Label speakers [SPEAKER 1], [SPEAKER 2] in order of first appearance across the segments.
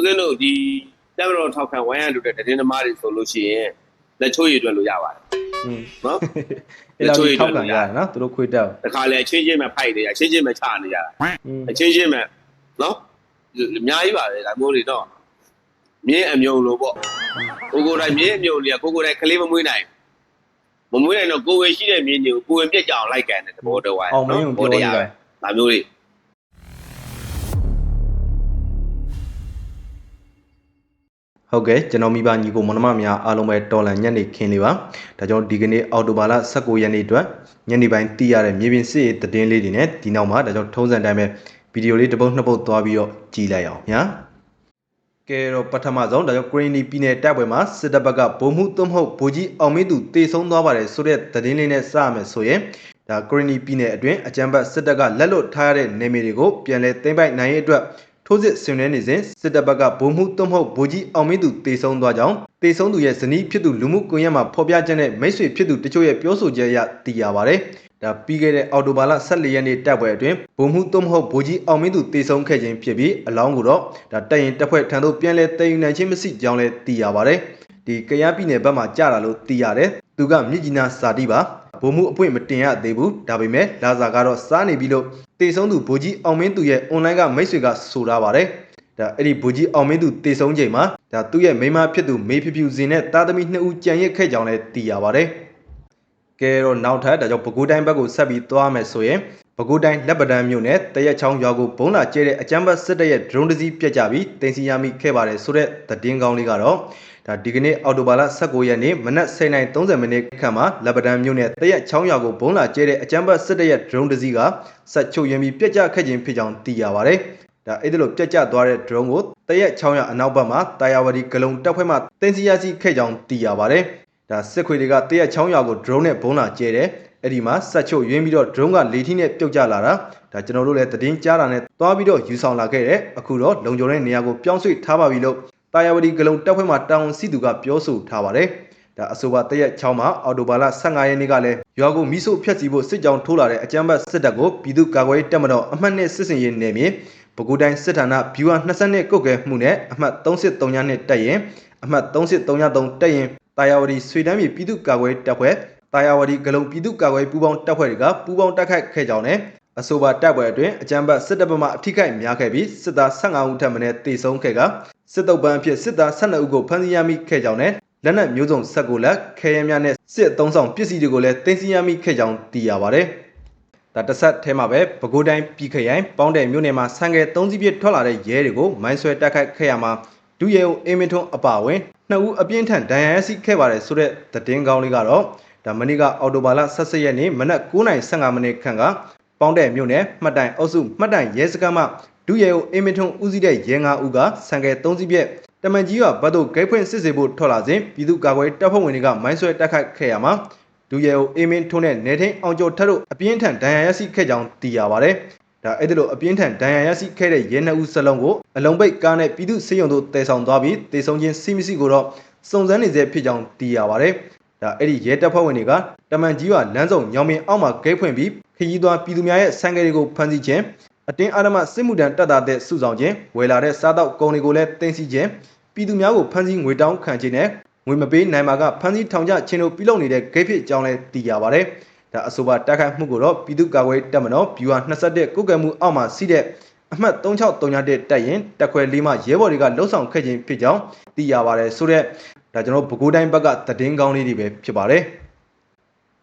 [SPEAKER 1] ဦးစင်းတို့ဒီတက်မတော်ထောက်ခံဝိုင်းရလူတဲ့တင်းသမားတွေဆိုလို့ရှိရင်လက်ချိုးရည်တွေ့လို့ရပါတယ်
[SPEAKER 2] နော်လ
[SPEAKER 1] က်
[SPEAKER 2] ချိုးရည်ထောက်ခံရတယ်နော်သူတို့ခွေတက်
[SPEAKER 1] တခါလေအချင်းချင်းပဲဖိုက်နေရအချင်းချင်းပဲချနေရအချင်းချင်းပဲနော်အများကြီးပါပဲဒါမျိုးတွေတော့မြင်းအမြုံလိုပေါ့ကိုကိုတိုင်းမြင်းအမြုံလေးကကိုကိုတိုင်းခလေးမမွေးနိုင်မမွေးနိုင်တော့ကိုဝယ်ရှိတဲ့မြင်းတွေကိုကိုဝယ်ပြက်ကြအောင်လိုက်ကန်တဲ့သဘောတော်ဝိုင်း
[SPEAKER 2] နော်ဘောတရား
[SPEAKER 1] ဒါမျိုးတွေ
[SPEAKER 2] ဟုတ်ကဲ့ကျွန်တော်မိဘညီကိုမနမများအားလုံးပဲတော်လန်ညနေခင်းလေးပါဒါကြောင့်ဒီကနေ့အော်တိုဘာလ19ရက်နေ့အတွက်ညနေပိုင်းသိရတဲ့မြေပြင်စစ်ရေးသတင်းလေးတွေနဲ့ဒီနောက်မှာဒါကြောင့်ထုံးစံတိုင်းပဲဗီဒီယိုလေးတစ်ပုတ်နှစ်ပုတ်သွားပြီးတော့ကြည့်လိုက်အောင်ညာကဲတော့ပထမဆုံးဒါကြောင့်ဂရင်းနီပြည်နယ်တပ်ပွဲမှာစစ်တပ်ဘက်ကဗိုလ်မှုသွမဟုတ်ဗိုလ်ကြီးအောင်မင်းသူတေဆုံးသွားပါတယ်ဆိုတဲ့သတင်းလေးနဲ့စရမယ်ဆိုရင်ဒါဂရင်းနီပြည်နယ်အတွင်းအကြမ်းဖက်စစ်တပ်ကလက်လွတ်ထားရတဲ့နေမြေတွေကိုပြန်လည်သိမ်းပိုက်နိုင်ရေးအတွက် ထိုးစစ်ဆင်နွှဲနေစဉ်စစ်တပ်ဘက်ကဗိုလ်မှုသွမဟုတ်ဗိုလ်ကြီးအောင်မင်းသူတေဆုံးသွားကြောင်းတေဆုံးသူရဲ့ဇနီးဖြစ်သူလူမှုကွန်ရက်မှာဖော်ပြချက်နဲ့မိတ်ဆွေဖြစ်သူတချို့ရဲ့ပြောဆိုချက်အရသိရပါဗျ။ဒါပြီးခဲ့တဲ့အော်တိုဘာလ14ရက်နေ့တပ်ပွဲအတွင်းဗိုလ်မှုသွမဟုတ်ဗိုလ်ကြီးအောင်မင်းသူတေဆုံးခဲ့ခြင်းဖြစ်ပြီးအလောင်းကိုတော့ဒါတပ်ရင်တပ်ဖွဲ့ထံသို့ပြန်လည်တည်ယူနိုင်ခြင်းမရှိကြောင်းလည်းသိရပါဗျ။ ဒီကရားပြည်နယ်ဘက်မှာကြာလာလို့သိရတယ်။သူကမြစ်ကြီးနားစာတိပါဘုံမှုအပွင့်မတင်ရသေးဘူးဒါပေမဲ့လာစာကတော့စားနေပြီလို့တေဆုံးသူဗိုလ်ကြီးအောင်မင်းသူရဲ့ online ကမိတ်ဆွေကဆိုထားပါတယ်ဒါအဲ့ဒီဗိုလ်ကြီးအောင်မင်းသူတေဆုံးချိန်မှာဒါသူ့ရဲ့မိန်းမဖြစ်သူမေဖြူဖြူစင်နဲ့တာသမီနှစ်ဦးကြံရစ်ခဲ့ကြောင်းလည်းသိရပါတယ်ကဲတော့နောက်ထပ်ဒါကြောင့်ပဲခူးတိုင်းဘက်ကိုဆက်ပြီးသွားမယ်ဆိုရင်ပဲခူးတိုင်းလက်ပတန်းမြို့နယ်တရက်ချောင်းရွာကိုဘုံလာကျဲတဲ့အကြမ်းဖက်စစ်တပ်ရဲ့ drone တစ်စီးပြက်ကြပြီးတင်စီရမိခဲ့ပါတယ်ဆိုတဲ့သတင်းကောင်းလေးကတော့ ဒါဒီကနေ့အော်တိုဘာလ19ရက်နေ့မနက်09:30မိနစ်ခန့်မှာလက်ပတန်းမြို့နယ်တရက်ချောင်းရွာကိုဘုံလာကျဲတဲ့အကြမ်းဖက်စစ်တပ်ရဲ့ drone တစ်စီးကဆက်ချုပ်ရင်းပြီးပြက်ကျခဲ့ခြင်းဖြစ်ကြောင်းသိရပါတယ်ဒါအဲ့ဒီလိုပြက်ကျသွားတဲ့ drone ကိုတရက်ချောင်းရွာအနောက်ဘက်မှာတာယာဝတီဂလုံတပ်ဖွဲ့မှတင်စီရရှိခဲ့ကြောင်းသိရပါတယ်ဒါစစ်ခွေတွေကတရက်ချောင်းရွာကို drone နဲ့ဘုံလာကျဲတယ်အဲ့ဒီမှာဆက်ချုပ်ရင်းပြီးတော့ drone ကလေထီးနဲ့ပြုတ်ကျလာတာဒါကျွန်တော်တို့လည်းသတင်းကြားတာနဲ့သွားပြီးတော့ယူဆောင်လာခဲ့တယ်အခုတော့လုံခြုံတဲ့နေရာကိုပြောင်းရွှေ့ထားပါပြီလို့ တာယာဝတီဂလုံတပ်ဖွဲ့မှတာဝန်ရှိသူကပြောဆိုထားပါတယ်ဒါအဆိုပါတရက်ချောင်းမှာအော်တိုဘာလ15ရက်နေ့ကလည်းရွာကိုမိဆို့ဖျက်ဆီးဖို့စစ်ကြောင်းထိုးလာတဲ့အကြမ်းဖက်စစ်တပ်ကိုပြည်သူ့ကာကွယ်ရေးတပ်မတော်အမှတ်နှစ်စစ်စင်ရေးနယ်မြေပဲခူးတိုင်းစစ်ဌာနဗျူဟာ22ကုတ်ကဲမှုနဲ့အမှတ်373နဲ့တက်ရင်အမှတ်373တက်ရင်တာယာဝတီဆွေတန်းပြည်ပြည်သူ့ကာကွယ်ရေးတပ်ဖွဲ့တာယာဝတီဂလုံပြည်သူ့ကာကွယ်ရေးပူးပေါင်းတပ်ဖွဲ့တွေကပူးပေါင်းတိုက်ခိုက်ခဲ့ကြောင်းနဲ့ အဆိုပါတပ်ပွဲအတွင်းအကြမ်းဖက်စစ်တပ်ဘက်မှအထိခိုက်များခဲ့ပြီးစစ်သား15ဦးထပ်မံတေဆုံးခဲ့ကစစ်တုပ်ပန်းအဖြစ်စစ်သား12ဦးကိုဖမ်းဆီးရမိခဲ့ကြောင်းနဲ့လက်နက်မျိုးစုံဆက်ကိုလက်ခဲယမ်းများနဲ့စစ်အုံဆောင်ပစ္စည်းတွေကိုလည်းတင်စီရမိခဲ့ကြောင်းသိရပါတယ်။ဒါတစ်ဆက်ထဲမှာပဲပဲခူးတိုင်းပြည်ခရိုင်ပေါင်းတယ်မြို့နယ်မှာဆန်ငယ်၃စီးပြည့်ထွက်လာတဲ့ရဲတွေကိုမိုင်းဆွဲတိုက်ခိုက်ခဲ့ရမှာဒုရဲဦးအင်းမင်းထွန်းအပါအဝင်နှစ်ဦးအပြင်းထန်ဒဏ်ရာရရှိခဲ့ပါတယ်ဆိုတဲ့သတင်းကောင်းလေးကတော့ဒါမနေ့ကအော်တိုဘာလ17ရက်နေ့မနက်9:15မိနစ်ခန့်က ပေါင်းတဲ့မြို့နယ်မှတ်တိုင်အုပ်စုမှတ်တိုင်ရဲစခန်းမှဒုရဲဦးအင်းမင်းထွန်းဦးစီးတဲ့ရဲ၅ဦးကဆန်ငယ်၃စီးပြည့်တမန်ကြီးကဘတ်တို့ဂိတ်ဖွင့်စစ်စေဖို့ထွက်လာစဉ်ပြည်သူ့ကာကွယ်တပ်ဖွဲ့ဝင်တွေကမိုင်းဆွဲတိုက်ခိုက်ခဲ့ရမှာဒုရဲဦးအင်းမင်းထွန်းနဲ့နေထိန်အောင်ကျော်ထက်တို့အပြင်းထန်ဒဏ်ရာရရှိခဲ့ကြောင်းသိရပါတယ်။ဒါအဲ့ဒီလိုအပြင်းထန်ဒဏ်ရာရရှိခဲ့တဲ့ရဲနှစ်ဦးစလုံးကိုအလုံးပိတ်ကားနဲ့ပြည်သူ့စေယုံတို့တည်ဆောင်သွားပြီးတေဆုံးခြင်းစီမစီကိုတော့စုံစမ်းနေစေဖြစ်ကြောင်းသိရပါတယ်။ဒါအဲ့ဒီရဲတပ်ဖွဲ့ဝင်တွေကတမန်ကြီးကလမ်းစုံညောင်မင်အောက်မှာဂိတ်ဖွင့်ပြီး ခရီးသွားပြည်သူများရဲ့ဆန်ကလေးတွေကိုဖမ်းဆီးခြင်းအတင်းအာရမစစ်မှုထမ်းတပ်သားတဲ့စုဆောင်ခြင်းဝယ်လာတဲ့စားတော့ကုန်တွေကိုလည်းတင်စီခြင်းပြည်သူများကိုဖမ်းဆီးငွေတောင်းခံခြင်းနဲ့ငွေမပေးနိုင်မှာကဖမ်းဆီးထောင်ချခြင်းတို့ပြုလုပ်နေတဲ့ဂိတ်ဖြစ်ကြောင်းလည်းသိရပါတယ်။ဒါအဆိုပါတိုက်ခိုက်မှုကိုတော့ပြည်သူ့ကာကွယ်ရေးတပ်မတော် BUA 21ကုတ်ကဲမှုအောက်မှာစီးတဲ့အမှတ်3631တက်ရင်တက်ခွဲလေးမှရဲဘော်တွေကလှုပ်ဆောင်ခဲ့ခြင်းဖြစ်ကြောင်းသိရပါတယ်ဆိုတော့ဒါကျွန်တော်တို့ပဲခူးတိုင်းဘက်ကသတင်းကောင်းလေးတွေပဲဖြစ်ပါတယ်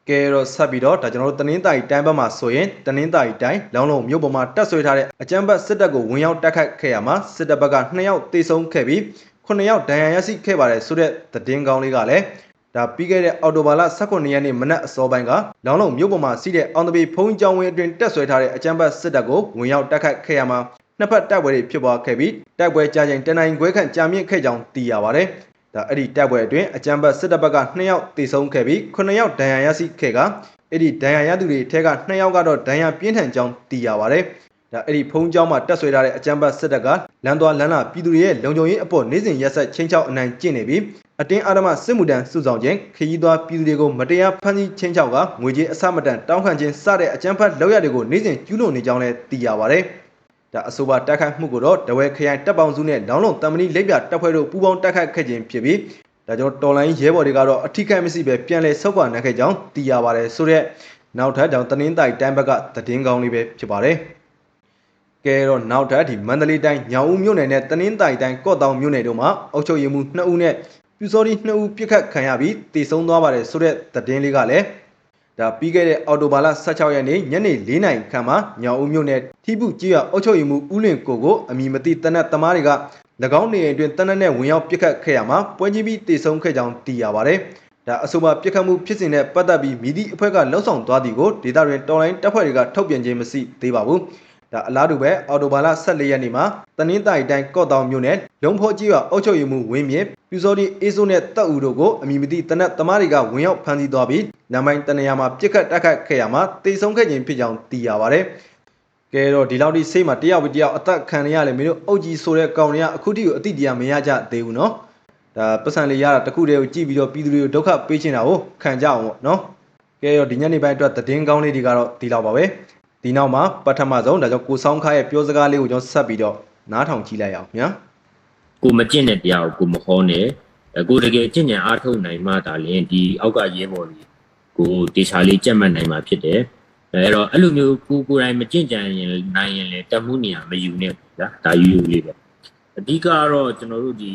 [SPEAKER 2] ကဲတော့ဆက်ပြီးတော့ဒါကျွန်တော်တို့တနင်္သာရီတိုင်းဘက်မှာဆိုရင်တနင်္သာရီတိုင်းလောင်းလုံးမြို့ပေါ်မှာတက်ဆွဲထားတဲ့အကြမ်းဖက်စစ်တပ်ကိုဝင်ရောက်တိုက်ခိုက်ခဲ့ရမှာစစ်တပ်ဘက်က2ယောက်တေဆုံးခဲ့ပြီး9ယောက်ဒဏ်ရာရရှိခဲ့ပါတယ်ဆိုတဲ့သတင်းကောင်းလေးကလည်းဒါပြီးခဲ့တဲ့အော်တိုဘာလ18ရက်နေ့မနက်အစောပိုင်းကလောင်းလုံးမြို့ပေါ်မှာစီးတဲ့အောင်တပီဖုံးကျောင်းဝင်းအတွင်းတက်ဆွဲထားတဲ့အကြမ်းဖက်စစ်တပ်ကိုဝင်ရောက်တိုက်ခိုက်ခဲ့ရမှာနှစ်ဖက်တိုက်ပွဲတွေဖြစ်ပွားခဲ့ပြီးတိုက်ပွဲကြာချိန်တနင်္ဂနွေခွဲခန့်ကြာမြင့်ခဲ့ကြောင်းသိရပါတယ်။ ဒါအဲ့ဒီတိုက်ပွဲအတွင်းအကြမ်းဖက်စစ်တပ်ဘက်က2ယောက်တေဆုံးခဲ့ပြီး9ယောက်ဒဏ်ရာရရှိခဲ့ကအဲ့ဒီဒဏ်ရာရသူတွေထဲက2ယောက်ကတော့ဒဏ်ရာပြင်းထန်ကြောင်းသိရပါတယ်။ဒါအဲ့ဒီဖုံးကျောင်းမှာတက်ဆွဲထားတဲ့အကြမ်းဖက်စစ်တပ်ကလမ်းသွားလမ်းလာပြည်သူတွေရဲ့လုံခြုံရေးအပေါ်နေစဉ်ရက်ဆက်ချင်းချောက်အနိုင်ကျင့်နေပြီးအတင်းအာရမစစ်မှုတန်းစုဆောင်ခြင်းခရီးသွားပြည်သူတွေကိုမတရားဖမ်းဆီးချင်းချောက်ကငွေကြေးအစမတန်တောင်းခံခြင်းစတဲ့အကြမ်းဖက်လောက်ရတွေကိုနေစဉ်ကျူးလွန်နေကြောင်းလည်းသိရပါတယ်။ ဒါဒါအဆိုပါတိုက်ခိုက်မှုကိုတော့တဝဲခရိုင်တပ်ပေါင်းစုနဲ့လောင်းလုံးတမ္ပဏိလက်ပြတပ်ဖွဲ့တို့ပူးပေါင်းတိုက်ခိုက်ခဲ့ခြင်းဖြစ်ပြီးဒါကြောင့်တော်လိုင်းရဲဘော်တွေကတော့အထိခိုက်မရှိပဲပြန်လည်ဆုတ်ခွာနိုင်ခဲ့ကြောင်းသိရပါတယ်ဆိုတော့နောက်ထပ်ကြောင့်တနင်္သာရီတိုင်းဘက်ကသတင်းကောင်းလေးပဲဖြစ်ပါတယ်ကဲတော့နောက်ထပ်ဒီမန္တလေးတိုင်းညောင်ဦးမြို့နယ်နဲ့တနင်္သာရီတိုင်းကော့တောင်မြို့နယ်တို့မှာအုပ်ချုပ်ရေးမှူး2ဦးနဲ့ပြူစောတိ2ဦးပြစ်ခတ်ခံရပြီးတည်ဆုံသွားပါတယ်ဆိုတဲ့သတင်းလေးကလည်း ဒါပြီးခဲ့တဲ့အော်တိုဘာလ16ရက်နေ့ညနေ4နာရီခန့်မှာညောင်ဦးမြို့နယ်ထိပုကြီးရအုပ်ချုပ်ရေးမှူးဦးလင်ကိုကိုအမည်မသိတနက်သမားတွေက၎င်းနေအိမ်အတွင်းတနက်နဲ့ဝင်ရောက်ပြစ်ခတ်ခဲ့ရမှာပွဲချင်းပြီးတည်ဆုံခဲ့ကြောင်းသိရပါတယ်ဒါအဆိုပါပြစ်ခတ်မှုဖြစ်စဉ်နဲ့ပတ်သက်ပြီးမိသည့်အဖွဲ့ကလှုပ်ဆောင်သွားသည်ကိုဒေတာတွင်တော်လိုင်းတပ်ဖွဲ့တွေကထုတ်ပြန်ခြင်းမရှိသေးပါဘူး ဒါအလားတူပဲအော်တိုဘာလ14ရက်နေ့မှာတနင်္သာရီတိုင်းကော့တောင်မြို့နယ်လုံဖောကြီးရွာအုပ်ချုပ်ရေးမှူးဝင်းမြင့်ပြူစောတိအေးစိုးနဲ့တပ်ဦးတို့ကိုအမည်မသိတနက်သမားတွေကဝင်ရောက်ဖမ်းဆီးသွားပြီးနမိုင်းတနေရာမှာပြစ်ခတ်တိုက်ခိုက်ခဲ့ရမှာတေဆုံးခဲ့ခြင်းဖြစ်ကြောင်းသိရပါတယ်ကဲတော့ဒီလောက်ဒီစိတ်မှာတယောက်ပြီးတယောက်အသက်ခံရရလေမင်းတို့အုပ်ကြီးဆိုတဲ့ကောင်တွေကအခုထိကိုအတိတရားမရကြသေးဘူးနော်ဒါပတ်စံလေးရတာတခုတည်းကိုကြည့်ပြီးတော့ပြည်သူတွေကိုဒုက္ခပေးချင်တာကိုခံကြအောင်ပေါ့နော်ကဲတော့ဒီညနေပိုင်းအတွက်သတင်းကောင်းလေးတွေကတော့ဒီလောက်ပါပဲ ဒီနောက်မှာပထမဆုံးဒါကြောင့်ကိုဆောင်းခါရဲ့ပြောစကားလေးကိုကျွန်တော်ဆက်ပြီးတော့နားထောင်ကြည့်လိုက်အောင်ညာ
[SPEAKER 3] ကိုမကျင့်တဲ့တရားကိုကိုမဟောနဲ့အဲကိုတကယ်ကျင့်ကြံအားထုတ်နိုင်မှသာလျှင်ဒီအောက်ကရဲဘော်ကြီးကိုတေချာလေးကြက်မှတ်နိုင်မှာဖြစ်တယ်အဲတော့အဲ့လိုမျိုးကိုကိုယ်တိုင်မကျင့်ကြံရင်နိုင်ရင်လည်းတတ်မှုနေရမယူနဲ့ဗျာဒါယူယူလေးပဲအဓိကကတော့ကျွန်တော်တို့ဒီ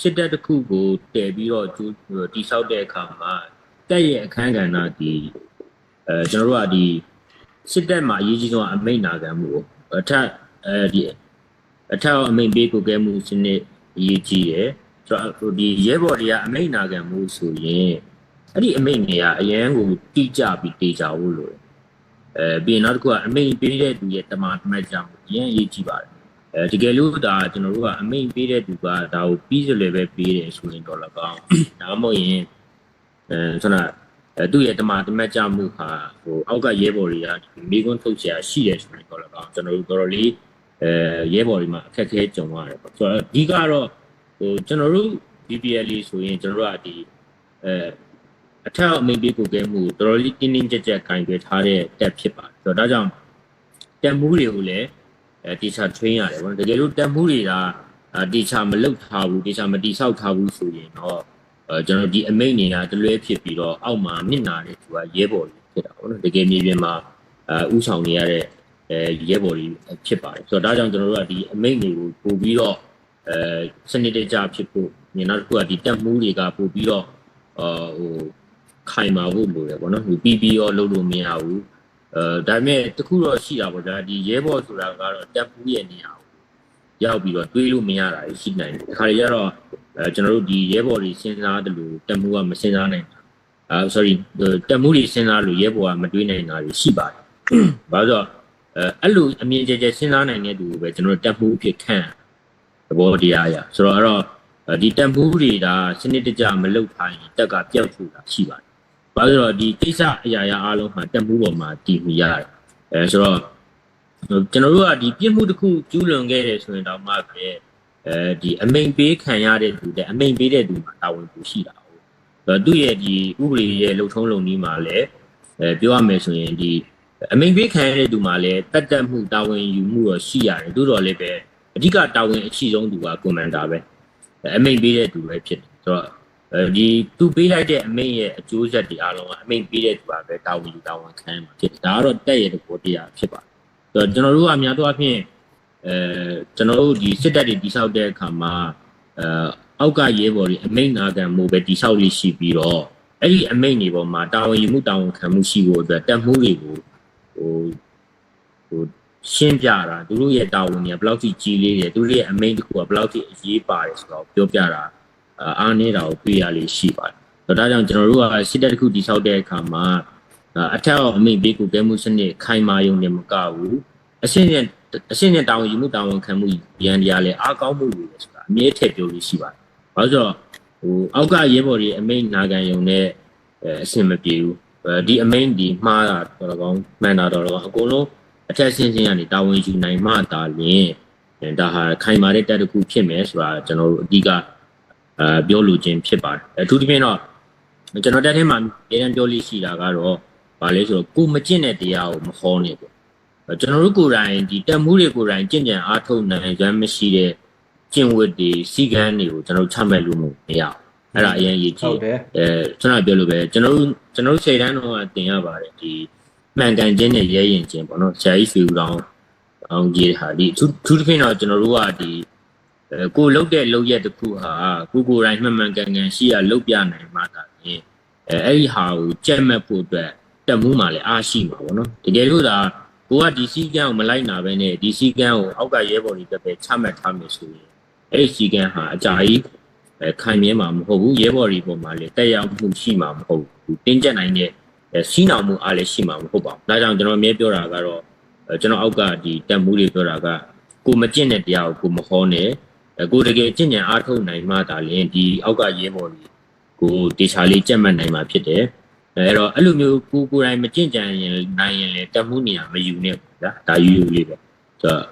[SPEAKER 3] စစ်တပ်တစ်ခုကိုတည်ပြီးတော့ကျိုးတိဆောက်တဲ့အခါမှာတက်ရဲ့အခန်းကဏ္ဍဒီအဲကျွန်တော်တို့ကဒီ စစ်တပ်မှာအရေးကြီးဆုံးကအမိန့်နာခံမှုကိုအထက်အဲဒီအထက်အမိန်ပေးကိုကဲမှုစနစ်အရေးကြီးတယ်ဆိုတော့ဒီရဲဘော်တွေကအမိန်နာခံမှုဆိုရင်အဲ့ဒီအမိန်တွေကအရန်ကိုတိကျပြီးတေချာဖို့လိုတယ်အဲပြီးရင်နောက်တစ်ခုကအမိန်ပေးတဲ့သူရဲ့တမန်တမတ်ကြောင့်အရန်အရေးကြီးပါတယ်အဲတကယ်လို့ဒါကျွန်တော်တို့ကအမိန်ပေးတဲ့သူကဒါကိုပြီးစလေပဲပေးတယ်ဆိုရင်တော့လည်းကောင်းဒါမှမဟုတ်ရင်အဲဆိုတော့ အဲသူ့ရဲ့တမတမတ်ကြမှုဟာဟိုအောက်ကရဲဘော်တွေကမိကွန်းထုတ်ချရာရှိတယ်ဆိုတဲ့ကောလကောင်ကျွန်တော်တို့တော်တော်လေးအဲရဲဘော်တွေမှာအခက်အခဲကြုံရတယ်ပေါ့ဆိုတော့အဓိကတော့ဟိုကျွန်တော်တို့ BPL ဆိုရင်ကျွန်တော်တို့ကဒီအဲအထောက်အမိပေးကိုကဲမှုတော်တော်လေးတင်းတင်းကြပ်ကြပ်ကင်ပြထားတဲ့တက်ဖြစ်ပါတယ်ဆိုတော့ဒါကြောင့်တက်မှုတွေကိုလည်းအဲတီချာ train ရတယ်ပေါ့တကယ်လို့တက်မှုတွေကတီချာမလုပ်ထားဘူးတီချာမတိဆောက်ထားဘူးဆိုရင်တော့ အဲကျွန်တော်ဒီအမိန်တွေကတလွဲဖြစ်ပြီးတော့အောက်မှာမျက်နာတဲ့သူကရဲဘော်တွေဖြစ်တာပေါ့နော်တကယ်မြေပြင်မှာအဲဥဆောင်နေရတဲ့အဲရဲဘော်ကြီးဖြစ်ပါတယ်ဆိုတော့ဒါကြောင့်ကျွန်တော်တို့ကဒီအမိတ်တွေကိုပို့ပြီးတော့အဲစနစ်တကျဖြစ်ဖို့ညနောက်တစ်ခုကဒီတက်မှုတွေကပို့ပြီးတော့အာဟိုခိုင်မာဖို့လိုတယ်ပေါ့နော်ဒီပြီးပြီးရောလုပ်လို့မရဘူးအဲဒါပေမဲ့တခုတော့ရှိတာပေါ့ဗျာဒီရဲဘော်ဆိုတာကတော့တက်မှုရဲ့နေရာကို ရောက်ပြီးတော့တွေးလို့မရတာရှိနိုင်တယ်ခါရရတော့အဲကျွန်တော်တို့ဒီရဲဘော်တွေစဉ်းစားတယ်လို့တက်မှုကမစဉ်းစားနိုင်တာအာ sorry တက်မှုတွေစဉ်းစားလို့ရဲဘော်ကမတွေးနိုင်တာရှိပါတယ်ဘာလို့အဲအဲ့လိုအမြင်ကျကျစဉ်းစားနိုင်တဲ့သူကိုပဲကျွန်တော်တို့တက်မှုအဖြစ်ခံသဘောတရားရဆိုတော့အဲ့တော့ဒီတက်မှုတွေဒါစနစ်တကျမလုပ်ထားရင်တက်ကပျောက်ထူတာရှိပါတယ်။ဘာလို့လဲဆိုတော့ဒီကိစ္စအရာရာအားလုံးမှာတက်မှုပေါ်မှာတည်မှုရတယ်။အဲဆိုတော့ ကျွန်တော်တို့ကဒီပြစ်မှုတစ်ခုကျူးလွန်ခဲ့တယ်ဆိုရင်တော့မှပဲအဲဒီအမိန်ပေးခံရတဲ့သူတဲ့အမိန်ပေးတဲ့သူမှာတာဝန်ကိုရှိတာဟုတ်။အဲသူ့ရဲ့ဒီဥပဒေရဲ့လုံထုံးလုံနည်းမှာလည်းအဲပြောရမယ်ဆိုရင်ဒီအမိန်ပေးခံရတဲ့သူမှာလည်းတတ်တတ်မှုတာဝန်ယူမှုတော့ရှိရတယ်သို့တော်လည်းပဲအဓိကတာဝန်အရှိဆုံးသူကကွန်မန်ဒါပဲအမိန်ပေးတဲ့သူပဲဖြစ်တယ်ဆိုတော့အဲဒီသူပေးလိုက်တဲ့အမိန်ရဲ့အကျိုးဆက်တွေအားလုံးကအမိန်ပေးတဲ့သူကပဲတာဝန်ယူတာဝန်ခံမှာဖြစ်တယ်ဒါကတော့တက်ရတဲ့ကိုတရားဖြစ်ပါတယ်ဆို တော့ကျွန်တော်တို့ကအများသောအားဖြင့်အဲကျွန်တော်တို့ဒီစစ်တပ်တွေတိဆောက်တဲ့အခါမှာအဲအောက်ကရဲဘော်တွေအမိန်နာခံမှုပဲတိဆောက်လို့ရှိပြီးတော့အဲ့ဒီအမိန်တွေပေါ်မှာတာဝန်ယူမှုတာဝန်ခံမှုရှိဖို့အတွက်တက်မှုတွေကိုဟိုဟိုရှင်းပြတာသူတို့ရဲ့တာဝန်တွေကဘယ်လောက်ထိကြီးလေးတယ်သူတို့ရဲ့အမိန့်တစ်ခုကဘယ်လောက်ထိအရေးပါတယ်ဆိုတော့ပြောပြတာအားနေတာကိုတွေ့ရလေးရှိပါတယ်ဒါကြောင့်ကျွန်တော်တို့ကစစ်တပ်တစ်ခုတည်ဆောက်တဲ့အခါမှာ အထက်အမိန့်ပေးကိုကဲမှုစနစ်ခိုင်မာရုံနဲ့မကဘူးအရှင်းနဲ့အရှင်းနဲ့တာဝန်ယူမှုတာဝန်ခံမှုရန်တရားလည်းအားကောင်းမှုတွေဆိုတာအမြဲထည့်ပြောလို့ရှိပါတယ်ဘာလို့ဆိုတော့ဟိုအောက်ကရဲဘော်တွေအမိန့်နာခံရုံနဲ့အဆင်မပြေဘူးဒီအမိန်ဒီမှားတာတော့ကောင်းမှန်တာတော့ကောင်းအကုန်လုံးအထက်ဆင်းဆင်းကနေတာဝန်ယူနိုင်မှသာလျှင်ဒါဟာခိုင်မာတဲ့တက်တစ်ခုဖြစ်မယ်ဆိုတာကျွန်တော်တို့အဓိကအဲပြောလိုခြင်းဖြစ်ပါတယ်အထူးသဖြင့်တော့ကျွန်တော်တက်ထဲမှာအရင်ပြောလို့ရှိတာကတော့ ဗာလဲဆိုတော့ကိုမကျင့်တဲ့တရားကိုမဟောနဲ့ပေါ့ကျွန်တော်တို့ကိုယ်တိုင်ဒီတက်မှုတွေကိုယ်တိုင်ကြင်ကြံအားထုတ်နိုင်ကြမ်းမရှိတဲ့ကျင့်ဝတ်တွေစီကံတွေကိုကျွန်တော်တို့ချမှတ်လို့မရအောင်အဲ့ဒါအရင်ရည်ကြ
[SPEAKER 2] ဟု
[SPEAKER 3] ည့်
[SPEAKER 2] တ်တယ်
[SPEAKER 3] အဲကျွန်တော်ပြောလို့ပဲကျွန်တော်တို့ကျွန်တော်တို့စိတ်တန်းတော့တင်ရပါတယ်ဒီမှန်ကန်ခြင်းနဲ့ရဲရင်ခြင်းပေါ့နော်ဆရာကြီးဖီဦးတောင်းအောင်ကြီးဟာဒီသူသူတစ်ဖင်တော့ကျွန်တော်တို့ကဒီအဲကိုလုတ်တဲ့လုတ်ရက်တစ်ခုဟာကိုကိုယ်တိုင်မှန်မှန်ကန်ကန်ရှိရလုတ်ပြနိုင်မှသာလေအဲအဲ့ဒီဟာကိုကြက်မဲ့ဖို့အတွက် တက်မှုမှလည်းအားရှိမှာပေါ့နော်တကယ်လို့ဒါကိုကဒီစီကံကိုမလိုက်နာပဲနဲ့ဒီစီကံကိုအောက်ကရဲဘော်တွေတက်ပဲချမှတ်ထားမယ်ဆိုရင်အဲ့ဒီစီကံဟာအကြာကြီးအဲခံမြဲမှာမဟုတ်ဘူးရဲဘော်တွေပေါ်မှာလည်းတက်ရောက်မှုရှိမှာမဟုတ်ဘူးတင်းကျပ်နိုင်တဲ့အဲစီးနောင်မှုအားလည်းရှိမှာမဟုတ်ပါဘူးဒါကြောင့်ကျွန်တော်အမြဲပြောတာကတော့အဲကျွန်တော်အောက်ကဒီတက်မှုတွေပြောတာကကိုမကျင့်တဲ့တရားကိုကိုမဟောနဲ့အဲကိုတကယ်ကျင့်ကြံအားထုတ်နိုင်မှသာလျှင်ဒီအောက်ကရဲဘော်တွေကိုတေချာလေးကြက်မှတ်နိုင်မှာဖြစ်တယ် အဲအဲ့တော့အဲ့လိုမျိုးကိုကိုယ်တိုင်မကျင့်ကြံရင်နိုင်ရင်လည်းတက်မှုနေရာမယူနဲ့ပေါ့ဗျာဒါယူယူလေးပဲဆိုတော့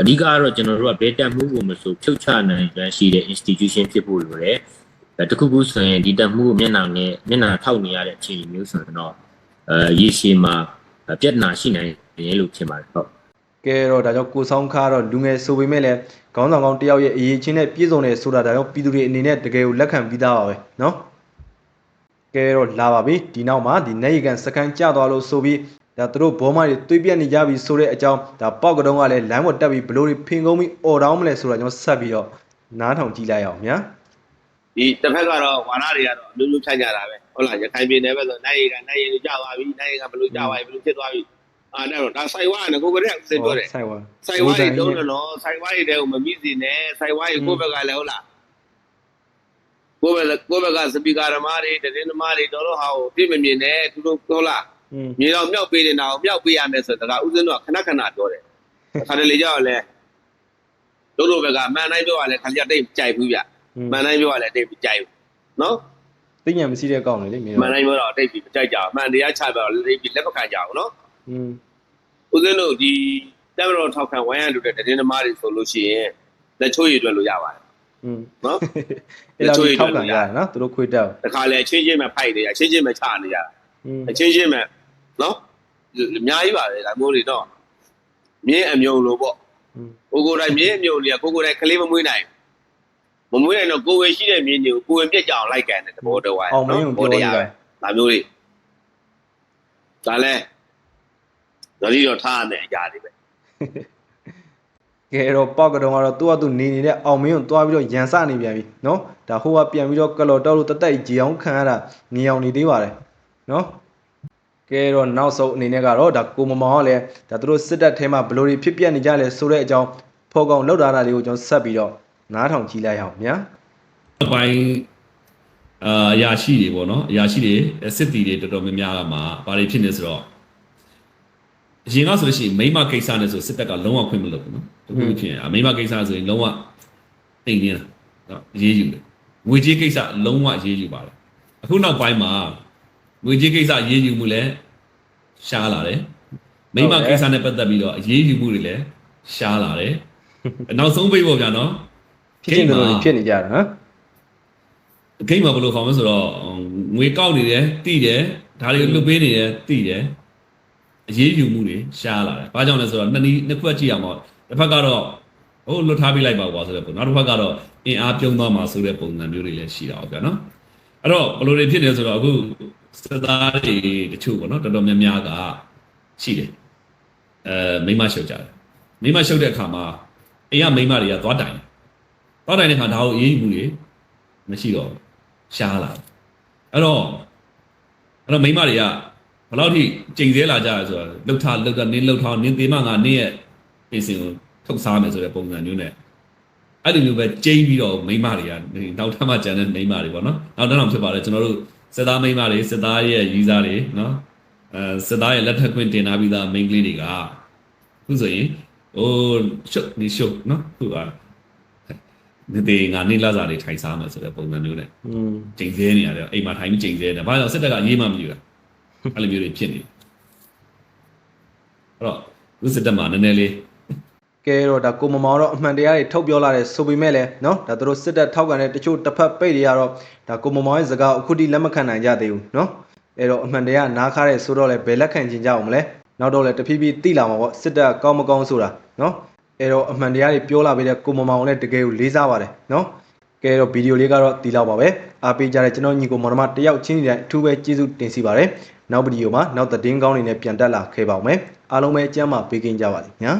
[SPEAKER 3] အဓိကကတော့ကျွန်တော်တို့ကဘယ်တက်မှုကိုမဆိုဖြုတ်ချနိုင်ရရှိတဲ့ institution ဖြစ်ဖို့လိုတယ်။အဲတခုခုဆိုရင်ဒီတက်မှုကိုမျက်နှာနဲ့မျက်နှာထောက်နေရတဲ့အခြေအနေမျိုးဆိုရင်တော့အဲရေရှည်မှာပြဿနာရှိနိုင်တယ်လို့ထင်ပါတယ်ဟုတ်
[SPEAKER 2] ကဲတော့ဒါကြောင့်ကိုဆောင်ခါတော့လူငယ်ဆိုပေမဲ့လည်းခေါင်းဆောင်ကောင်းတယောက်ရဲ့အရေးချင်းနဲ့ပြည့်စုံတယ်ဆိုတာဒါကြောင့်ပြည်သူတွေအနေနဲ့တကယ်ကိုလက်ခံပြီးသားပါပဲเนาะ ကဲတော့လာပါပြီဒီနောက်မှာဒီနေရီကန်စကန်ကျသွားလို့ဆိုပြီးဒါသူတို့ဘောမတွေတွေးပြက်နေကြပြီဆိုတဲ့အကြောင်းဒါပေါက်ကတုံးကလည်းလမ်းပေါ်တက်ပြီးဘလို့တွေဖင်ကုန်းပြီးអော်တောင်းမလဲဆိုတာကျွန်တော်ဆက်ပြီးတော့နားထောင်ကြည့်လိုက်အောင်ညာ
[SPEAKER 1] ဒီတစ်ဖက်ကတော့ဝါရတွေကတော့အမျိုးမျိုးဖြန့်ကြတာပဲဟုတ်လားရခိုင်ပြည်နယ်ပဲဆိုနိုင်ရီကနိုင်ရီကိုကြာသွားပြီနိုင်ရီကဘလို့ကြာသွားပြီဘလို့ဖြစ်သွားပြီအာအဲ့တော့ဒါဆိုင်ဝါနဲ့ကိုကတည်းကစစ်ပြောတယ်
[SPEAKER 2] ဆိုင်ဝါ
[SPEAKER 1] ဆိုင်ဝါတွေတုံးတယ်နော်ဆိုင်ဝါတွေတဲကိုမမိစီနဲ့ဆိုင်ဝါတွေကိုယ့်ဘက်ကလည်းဟုတ်လား ကိုယ့်ဘက်ကိုယ့်ဘက်ကစပီကာဓမ္မတွေတင်းဓမ္မတွေတော်တော်ဟာကိုပြည့်မမြင်နဲ့သူတို့ဟုတ်လားမြေတော်မြောက်ပေးနေတာကိုမြောက်ပေးရမယ်ဆိုတော့ဥစဉ်တော့ခဏခဏပြောတယ်ခါတလေကြောက်လဲတို့တို့ဘက်ကမှန်တိုင်းပြောရလဲခါကြတိတ်ကြိုက်ဘူးဗျမှန်တိုင်းပြောရလဲတိတ်ကြိုက်ဘူးနော်
[SPEAKER 2] သိညာမရှိတဲ့ကောင်းလေလေမြေတော်
[SPEAKER 1] မှန်တိုင်းပြောတော့တိတ်ပြီးမကြိုက်ကြဘူးမှန်တရားချပြောတိတ်ပြီးလက်မခံကြဘူးနော်
[SPEAKER 2] อืม
[SPEAKER 1] ဥစဉ်တို့ဒီတက်မတော်ထောက်ခံဝိုင်းရလူတဲ့တင်းဓမ္မတွေဆိုလို့ရှိရင်လက်ချိုးရည်တွေ့လို့ရပါတယ်
[SPEAKER 2] อืม
[SPEAKER 1] နော်
[SPEAKER 2] အဲ့လိုထောက်ခံရတယ်နော်သူတို့ခွေတက်
[SPEAKER 1] တခါလေအချင်းချင်းပဲဖိုက်နေရအချင်းချင်းပဲချနေရအချင်းချင်းပဲနော်အများကြီးပါပဲဒါမျိုးတွေတော့မြင်းအမျိုးလိုပေါ့ကိုကိုတိုင်းမြင်းအမျိုးလေးကကိုကိုတိုင်းကလေးမမွေးနိုင်မမွေးနိုင်တော့ကိုယ်ဝင်ရှိတဲ့မြင်းတွေကိုကိုယ်ဝင်ပြက်ကြအောင်လိုက်ကန်တဲ့သဘောတော်
[SPEAKER 2] ရယ်နော်ဘောတရား
[SPEAKER 1] ဒါမျိုးတွေဒါလဲဒါလေးတော့ထားရတဲ့အရာတွေပဲ
[SPEAKER 2] ကဲတော့ပေါက်ကတုံးကတော့သူ့အတူနေနေတဲ့အောင်မင်းကိုတွားပြီးတော့ရန်စနေပြန်ပြီနော်ဒါဟိုကပြန်ပြီးတော့ကလော်တောက်လို့တတိုက်ကြီးအောင်ခံရတာမြင်အောင်နေသေးပါတယ်နော်ကဲတော့နောက်ဆုံးအနေနဲ့ကတော့ဒါကိုမမောင်ကလည်းဒါသူတို့စစ်တပ်ထဲမှာဘယ်လိုတွေဖြစ်ပျက်နေကြလဲဆိုတဲ့အကြောင်းဖော်ကောင်လောက်တာလေးကိုကျွန်တော်ဆက်ပြီးတော့နားထောင်ကြည့်လိုက်အောင်ညာ
[SPEAKER 4] အပိုင်းအာအရာရှိတွေပေါ့နော်အရာရှိတွေစစ်တီတွေတော်တော်များများကမှာဘာတွေဖြစ်နေဆိုတော့ အရင်ကဆိုလို့ရှိရင်မိမကိစ္စနဲ့ဆိုစစ်တပ်ကလုံးဝခွင့်မလုပ်ဘူးနော်တခုခုဖြစ်ရင်အမိမကိစ္စဆိုရင်လုံးဝတိမ်နေတာနော်အရေးယူတယ်ငွေကြေးကိစ္စလုံးဝအရေးယူပါတယ်အခုနောက်ပိုင်းမှာငွေကြေးကိစ္စအရေးယူမှုလည်းရှားလာတယ်မိမကိစ္စနဲ့ပတ်သက်ပြီးတော့အရေးယူမှုတွေလည်းရှားလာတယ်နောက်ဆုံးပိတ်ပေါ့ဗျာနော်
[SPEAKER 2] ဖြစ်ချင်တယ်လို့ဖြစ်နေကြတာဟမ်
[SPEAKER 4] ဂိမ်းမှာဘယ်လိုခေါ်မလဲဆိုတော့ငွေကောက်နေတယ်တိတယ်ဒါတွေလွတ်ပေးနေတယ်တိတယ် အရေးယူမှုတွေရှားလာတယ်။ဘာကြောင့်လဲဆိုတော့နှစ်နည်းနှစ်ခွက်ကြည့်အောင်ပေါ့တစ်ဖက်ကတော့ဟိုလွတ်ထားပေးလိုက်ပါကွာဆိုတဲ့ပုံနောက်တစ်ဖက်ကတော့အင်အားပြုံးသွားမှာဆိုတဲ့ပုံစံမျိုးတွေလည်းရှိတာပေါ့ဗျာနော်။အဲ့တော့ဘယ်လိုတွေဖြစ်နေလဲဆိုတော့အခုစသားတွေတချို့ပေါ့နော်တော်တော်များများကရှိတယ်။အဲမိမရှုပ်ကြတယ်။မိမရှုပ်တဲ့အခါမှာအိမ်ကမိမတွေကသွားတိုင်။သွားတိုင်တဲ့အခါဒါကိုအရေးယူမှုတွေမရှိတော့ဘူးရှားလာတယ်အဲ့တော့အဲ့တော့မိန်းမတွေက ဘယ်လောက်ထိကြိမ်စဲလာကြရဆိုတော့လှုပ်ထားလှုပ်တာနင်းလှုပ်ထားနင်းသေးမှငါနင်းရဲ့ပြင်စင်ကိုထုတ်စားမယ်ဆိုတဲ့ပုံစံမျိုးနဲ့အဲ့လိုမျိုးပဲကြိမ်ပြီးတော့မိန်းမတွေကနောက်ထပ်မှကြံတဲ့မိန်းမတွေပေါ့နော်နောက်တစ်နောက်ဖြစ်ပါတယ်ကျွန်တော်တို့စစ်သားမိန်းမတွေစစ်သားရဲ့ရီးစားတွေနော်အဲစစ်သားရဲ့လက်ထက်ခွင့်တင်ထားပြီးသားမိန်းကလေးတွေကအခုဆိုရင်ဟိုရှုပ်နေရှုပ်နော်သူကနေသေးငါနေလာစားတွေထိုင်စားမယ်ဆိုတဲ့ပုံစံမျိုးနဲ့
[SPEAKER 2] อืม
[SPEAKER 4] ချိန်ဆဲနေရတယ်အိမ်မှာထိုင်ပြီးချိန်ဆဲနေဘာကြောင့်စစ်တပ်ကအရေးမှမယူတာ အဲ့လိုမျိုးတွေဖြစ်နေအဲ့တော့လူစစ်တပ်မှာနည်းနည်းလေး
[SPEAKER 2] ကဲတော့ဒါကိုမမောင်တော့အမှန်တရားတွေထုတ်ပြောလာတယ်ဆိုပေမဲ့လည်းเนาะဒါသူတို့စစ်တပ်ထောက်ခံတဲ့တချို့တစ်ဖက်ပိတ်တွေကတော့ဒါကိုမမောင်ရဲ့စကားအခုထိလက်မခံနိုင်ကြသေးဘူးเนาะအဲ့တော့အမှန်တရားနားခါတဲ့ဆိုတော့လည်းဘယ်လက်ခံချင်ကြအောင်မလဲနောက်တော့လည်းတဖြည်းဖြည်းတိလာမှာပေါ့စစ်တပ်ကောင်းမကောင်းဆိုတာเนาะအဲ့တော့အမှန်တရားတွေပြောလာပေးတဲ့ကိုမမောင်လည်းတကယ်ကိုလေးစားပါတယ်เนาะကဲတော့ဗီဒီယိုလေးကတော့ဒီလောက်ပါပဲအားပေးကြတဲ့ကျွန်တော်ညီကိုမောင်နှမတယောက်ချင်းတိုင်းအထူးပဲကျေးဇူးတင်စီပါတယ် နောက်ဗီဒီယိုမှာနောက်သတင်းကောင်းတွေနဲ့ပြန်တက်လာခဲ့ပါဦးမယ်အားလုံးပဲအကျမ်းမှာပေးကင်းကြပါလိမ့်ညာ